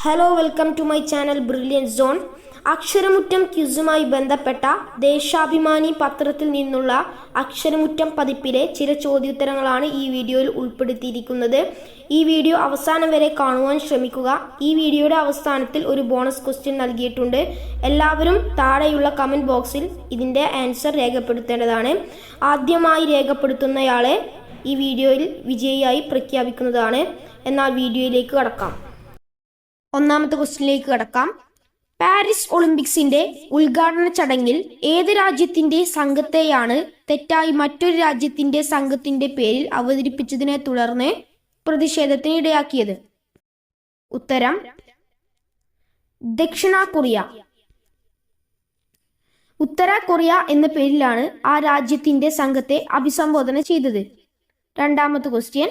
Hello welcome to my channel brilliant zone Aksharamuttam ക്യുസുമായി ബന്ധപ്പെട്ട ദേശാഭിമാനി പത്രത്തിൽ നിന്നുള്ള അക്ഷരമുറ്റം പതിപ്പിലെ ചില ചോദ്യോത്തരങ്ങളാണ് ഈ വീഡിയോയിൽ ഉൾപ്പെടുത്തിയിരിക്കുന്നത്. ഈ വീഡിയോ അവസാനം വരെ കാണുവാൻ ശ്രമിക്കുക. ഈ വീഡിയോയുടെ അവസാനത്തിൽ ഒരു ബോണസ് ക്വസ്റ്റ്യൻ നൽകിയിട്ടുണ്ട്. എല്ലാവരും താഴെയുള്ള കമന്റ് ബോക്സിൽ ഇതിന്റെ ആൻസർ രേഖപ്പെടുത്തേണ്ടതാണ്. ആദ്യമായി രേഖപ്പെടുത്തുന്നയാളെ ഈ വീഡിയോയിൽ വിജയിയായി പ്രഖ്യാപിക്കുന്നതാണ്. എന്നാൽ വീഡിയോയിലേക്ക് കടക്കാം. ഒന്നാമത്തെ ക്വസ്റ്റ്യനിലേക്ക് കടക്കാം. പാരീസ് ഒളിമ്പിക്സിന്റെ ഉദ്ഘാടന ചടങ്ങിൽ ഏത് രാജ്യത്തിന്റെ സംഘത്തെയാണ് തെറ്റായി മറ്റൊരു രാജ്യത്തിന്റെ സംഘത്തിന്റെ പേരിൽ അവതരിപ്പിച്ചതിനെ തുടർന്ന് പ്രതിഷേധത്തിന് ഇടയാക്കിയത്? ഉത്തരം ദക്ഷിണ കൊറിയ. ഉത്തര കൊറിയ എന്ന പേരിലാണ് ആ രാജ്യത്തിന്റെ സംഘത്തെ അഭിസംബോധന ചെയ്തത്. രണ്ടാമത്തെ ക്വസ്റ്റ്യൻ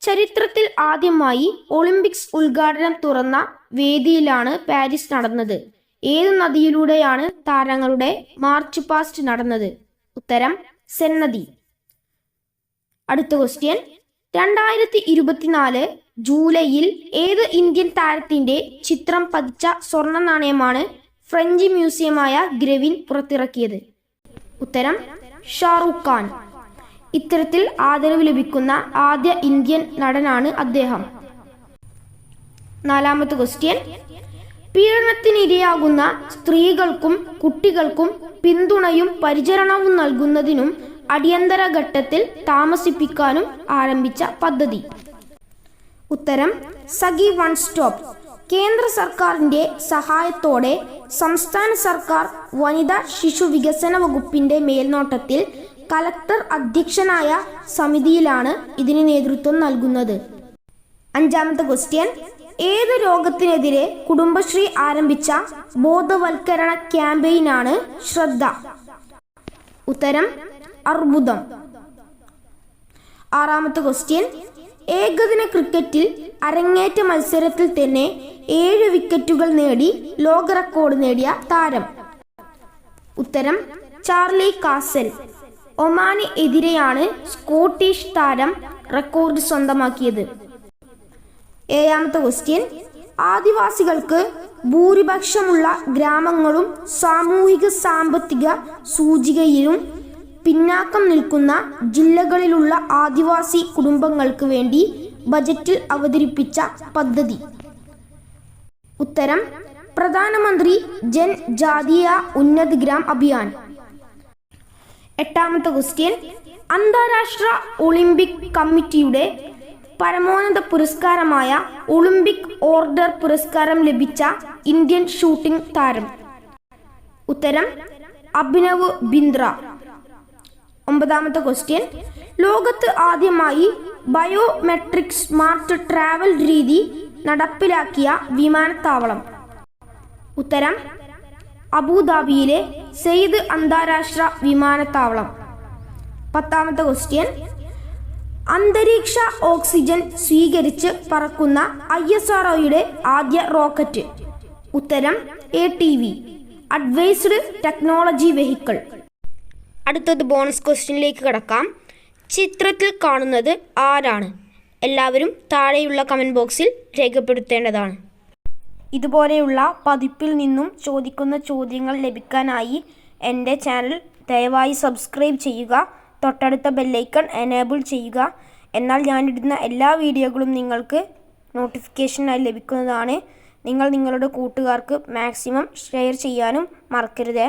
ചരിത്രത്തിൽ ആദ്യമായി ഒളിമ്പിക്സ് ഉദ്ഘാടനം തുറന്ന വേദിയിലാണ് പാരീസ് നടന്നത്. ഏത് നദിയിലൂടെയാണ് താരങ്ങളുടെ മാർച്ച് പാസ്റ്റ് നടന്നത്? ഉത്തരം സെൻ നദി. അടുത്ത ക്വസ്റ്റ്യൻ. രണ്ടായിരത്തി ഇരുപത്തിനാല് ജൂലൈയിൽ ഏത് ഇന്ത്യൻ താരത്തിന്റെ ചിത്രം പതിച്ച സ്വർണ നാണയമാണ് ഫ്രഞ്ച് മ്യൂസിയമായ ഗ്രവിൻ പുറത്തിറക്കിയത്? ഉത്തരം ഷാറൂഖ് ഖാൻ. ഇത്തരത്തിൽ ആദരവ് ലഭിക്കുന്ന ആദ്യ ഇന്ത്യൻ നടനാണ് അദ്ദേഹം. നാലാമത്തെ ക്വസ്റ്റ്യൻ പീഡനത്തിനിരയാകുന്ന സ്ത്രീകൾക്കും കുട്ടികൾക്കും പിന്തുണയും പരിചരണവും നൽകുന്നതിനും അടിയന്തര ഘട്ടത്തിൽ താമസിപ്പിക്കാനും ആരംഭിച്ച പദ്ധതി. ഉത്തരം സഖി വൺ സ്റ്റോപ്പ്. കേന്ദ്ര സർക്കാരിന്റെ സഹായത്തോടെ സംസ്ഥാന സർക്കാർ വനിതാ ശിശു വികസന വകുപ്പിന്റെ മേൽനോട്ടത്തിൽ കലക്ടർ അധ്യക്ഷനായ സമിതിയിലാണ് ഇതിന് നേതൃത്വം നൽകുന്നത്. അഞ്ചാമത്തെ ക്വസ്റ്റ്യൻ ഏത് രോഗത്തിനെതിരെ കുടുംബശ്രീ ആരംഭിച്ച ബോധവൽക്കരണ ക്യാമ്പയിനാണ് ശ്രദ്ധ? ഉത്തരം അർബുദം. ആറാമത്തെ ക്വസ്റ്റ്യൻ ഏകദിന ക്രിക്കറ്റിൽ അരങ്ങേറ്റ മത്സരത്തിൽ തന്നെ ഏഴ് വിക്കറ്റുകൾ നേടി ലോക റെക്കോർഡ് നേടിയ താരം. ഉത്തരം ചാർലി കാസൽ. ഒമാന് എതിരെയാണ് സ്കോട്ടിഷ് താരം റെക്കോർഡ് സ്വന്തമാക്കിയത്. ഏഴാമത്തെ ക്വസ്റ്റ്യൻ ആദിവാസികൾക്ക് ഭൂരിപക്ഷമുള്ള ഗ്രാമങ്ങളും സാമൂഹിക സാമ്പത്തിക സൂചികയിലും പിന്നാക്കം നിൽക്കുന്ന ജില്ലകളിലുള്ള ആദിവാസി കുടുംബങ്ങൾക്ക് വേണ്ടി ബജറ്റിൽ അവതരിപ്പിച്ച പദ്ധതി. ഉത്തരം പ്രധാനമന്ത്രി ജൻ ജാതീയ ഉന്നത് ഗ്രാം അഭിയാൻ. എട്ടാമത്തെ ക്വസ്റ്റ്യൻ. അന്താരാഷ്ട്ര ഒളിമ്പിക് കമ്മിറ്റിയുടെ പരമോന്നത പുരസ്കാരമായ ഒളിമ്പിക് ഓർഡർ പുരസ്കാരം ലഭിച്ച ഇന്ത്യൻ ഷൂട്ടിംഗ് താരം. ഉത്തരം അഭിനവ് ബിന്ദ്ര. ഒമ്പതാമത്തെ ക്വസ്റ്റ്യൻ. ലോകത്ത് ആദ്യമായി ബയോമെട്രിക് സ്മാർട്ട് ട്രാവൽ രീതി നടപ്പിലാക്കിയ വിമാനത്താവളം. ഉത്തരം അബുദാബിയിലെ സെയ്ദ് അന്താരാഷ്ട്ര വിമാനത്താവളം. പത്താമത്തെ ക്വസ്റ്റ്യൻ അന്തരീക്ഷ ഓക്സിജൻ സ്വീകരിച്ച് പറക്കുന്ന ഐ എസ് ആർ ആദ്യ റോക്കറ്റ് ഉത്തരം A T V. Advanced technology vehicle അടുത്തത് ബോണസ് ക്വസ്റ്റ്യനിലേക്ക് കടക്കാം. ചിത്രത്തിൽ കാണുന്നത് ആരാണ്? എല്ലാവരും താഴെയുള്ള കമന്റ് ബോക്സിൽ രേഖപ്പെടുത്തേണ്ടതാണ്. ഇതുപോലെയുള്ള പതിപ്പിൽ നിന്നും ചോദിക്കുന്ന ചോദ്യങ്ങൾ ലഭിക്കാനായി എന്റെ ചാനൽ ദയവായി സബ്സ്ക്രൈബ് ചെയ്യുക തൊട്ടടുത്ത ബെല്ലൈക്കൺ എനേബിൾ ചെയ്യുക. എന്നാൽ ഞാനിടുന്ന എല്ലാ വീഡിയോകളും നിങ്ങൾക്ക് നോട്ടിഫിക്കേഷനായി ലഭിക്കുന്നതാണ്. നിങ്ങൾ നിങ്ങളുടെ കൂട്ടുകാർക്ക് മാക്സിമം ഷെയർ ചെയ്യാനും മറക്കരുതേ.